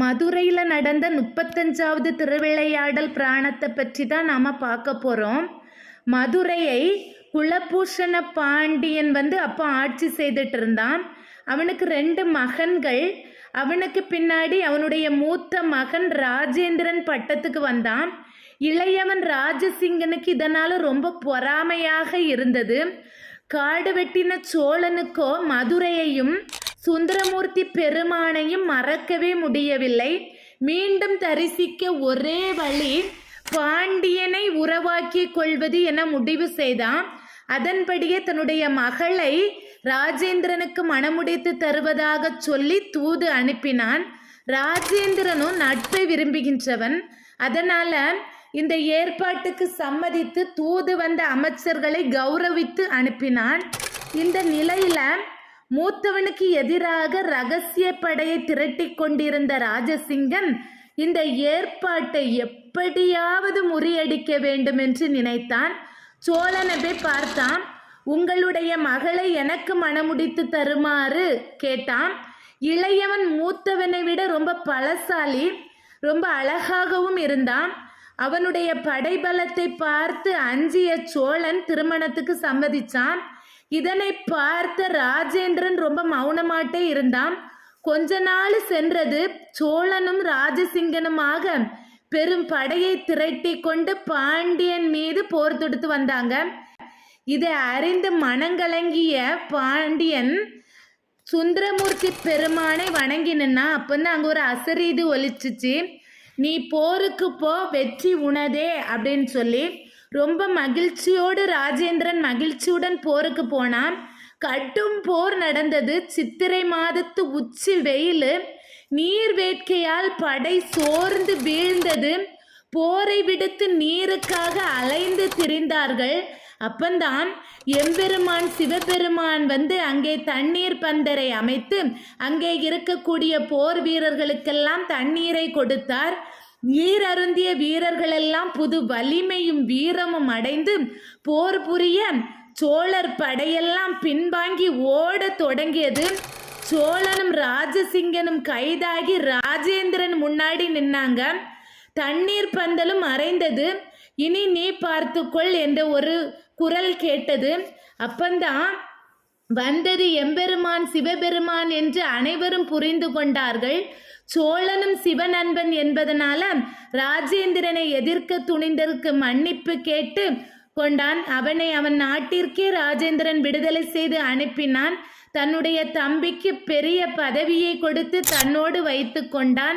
மதுரையில் நடந்த முப்பத்தஞ்சாவது திருவிளையாடல் பிராணத்தை பற்றி தான் நாம் பார்க்க போகிறோம் மதுரையை குலபூஷண பாண்டியன் வந்து அப்போ ஆட்சி செய்துட்டு இருந்தான். அவனுக்கு ரெண்டு மகன்கள். அவனுக்கு பின்னாடி அவனுடைய மூத்த மகன் ராஜேந்திரன் பட்டத்துக்கு வந்தான். இளையவன் ராஜசிங்கனுக்கு இதனால் ரொம்ப பொறாமையாக இருந்தது. காடு வெட்டின சோழனுக்கோ மதுரையையும் சுந்தரமூர்த்தி பெருமானையும் மறக்கவே முடியவில்லை. மீண்டும் தரிசிக்க ஒரே வழி பாண்டியனை உறவாக்கி கொள்வது என முடிவு செய்தான். அதன்படியே தன்னுடைய மகளை ராஜேந்திரனுக்கு மணமுடித்து தருவதாக சொல்லி தூது அனுப்பினான். ராஜேந்திரனும் நட்பை விரும்புகின்றவன். அதனால இந்த ஏற்பாட்டுக்கு சம்மதித்து தூது வந்த அமைச்சர்களை கௌரவித்து அனுப்பினான். இந்த நிலையில மூத்தவனுக்கு எதிராக ரகசிய படையை திரட்டி கொண்டிருந்த ராஜசிங்கன் இந்த ஏற்பாட்டை எப்படியாவது முறியடிக்க வேண்டும் என்று நினைத்தான். சோழனை போய் பார்த்தான் உங்களுடைய மகளை எனக்கு மணமுடித்து தருமாறு கேட்டான். இளையவன் மூத்தவனை விட ரொம்ப பலசாலி ரொம்ப அழகாகவும் இருந்தான். அவனுடைய படைபலத்தை பார்த்து அஞ்சிய சோழன் திருமணத்துக்கு சம்மதிச்சான். இதனை பார்த்த ராஜேந்திரன் ரொம்ப மௌனமாட்டே இருந்தான். கொஞ்ச நாள் சென்றது சோழனும் ராஜசிங்கனுமாக பெரும் படையை திரட்டி கொண்டு பாண்டியன் மீது போர் தொடுத்து வந்தாங்க. இதை அறிந்து மனங்கலங்கிய பாண்டியன் சுந்தரமூர்த்தி பெருமானை வணங்கினா அப்பந்தான் அங்கே ஒரு அசரீது ஒலிச்சிச்சு. நீ போருக்கு போ வெற்றி உணதே அப்படின்னு சொல்லி ரொம்ப மகிழ்ச்சியோடு ராஜேந்திரன் மகிழ்ச்சியுடன் போருக்கு போனான். கட்டும் போர் நடந்தது. சித்திரை மாதத்து உச்சி வெயில். நீர் வேட்கையால் படை சோர்ந்து வீழ்ந்தது. போரை விடுத்து நீருக்காக அலைந்து திரிந்தார்கள். அப்பந்தான் எம்பெருமான் சிவபெருமான் வந்து அங்கே தண்ணீர் பந்தரை அமைத்து அங்கே இருக்கக்கூடிய போர் வீரர்களுக்கெல்லாம் தண்ணீரை கொடுத்தார். நீர் அருந்திய வீரர்களெல்லாம் புது வலிமையும் வீரமும் அடைந்து போர் புரிய சோழர் படையெல்லாம் பின்வாங்கி ஓடத் தொடங்கியது. சோழனும் ராஜசிங்கனும் கைதாகி ராஜேந்திரன் முன்னாடி நின்னாங்க. தண்ணீர் பந்தலும் மறைந்தது இனி நீ பார்த்துக்கொள் என்ற ஒரு குரல் கேட்டது. அப்பந்தான் வந்தது எம்பெருமான் சிவபெருமான் என்று அனைவரும் புரிந்து கொண்டார்கள். சோழனும் சிவநண்பன் என்பதனால ராஜேந்திரனை எதிர்க்க துணிந்தற்கு மன்னிப்பு கேட்டு கொண்டான். அவனை அவன் நாட்டிற்கே ராஜேந்திரன் விடுதலை செய்து அனுப்பினான். தன்னுடைய தம்பிக்கு பெரிய பதவியை கொடுத்து தன்னோடு வைத்து கொண்டான்.